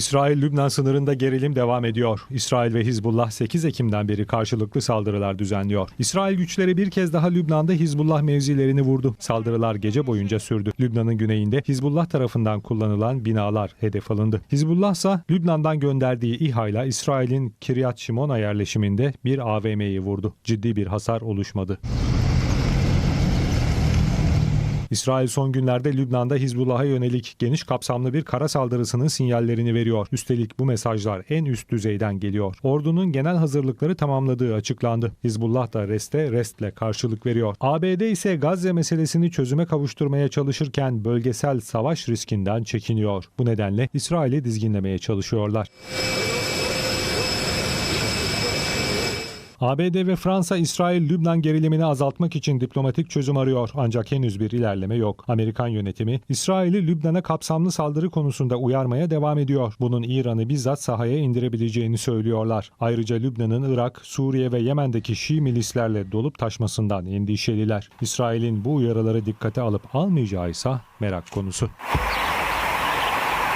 İsrail-Lübnan sınırında gerilim devam ediyor. İsrail ve Hizbullah 8 Ekim'den beri karşılıklı saldırılar düzenliyor. İsrail güçleri bir kez daha Lübnan'da Hizbullah mevzilerini vurdu. Saldırılar gece boyunca sürdü. Lübnan'ın güneyinde Hizbullah tarafından kullanılan binalar hedef alındı. Hizbullah ise Lübnan'dan gönderdiği İHA'yla İsrail'in Kiryat Şimona yerleşiminde bir AVM'yi vurdu. Ciddi bir hasar oluşmadı. İsrail son günlerde Lübnan'da Hizbullah'a yönelik geniş kapsamlı bir kara saldırısının sinyallerini veriyor. Üstelik bu mesajlar en üst düzeyden geliyor. Ordunun genel hazırlıkları tamamladığı açıklandı. Hizbullah da reste restle karşılık veriyor. ABD ise Gazze meselesini çözüme kavuşturmaya çalışırken bölgesel savaş riskinden çekiniyor. Bu nedenle İsrail'i dizginlemeye çalışıyorlar. ABD ve Fransa İsrail-Lübnan gerilimini azaltmak için diplomatik çözüm arıyor ancak henüz bir ilerleme yok. Amerikan yönetimi İsrail'i Lübnan'a kapsamlı saldırı konusunda uyarmaya devam ediyor. Bunun İran'ı bizzat sahaya indirebileceğini söylüyorlar. Ayrıca Lübnan'ın Irak, Suriye ve Yemen'deki Şii milislerle dolup taşmasından endişeliler. İsrail'in bu uyarıları dikkate alıp almayacağı ise merak konusu.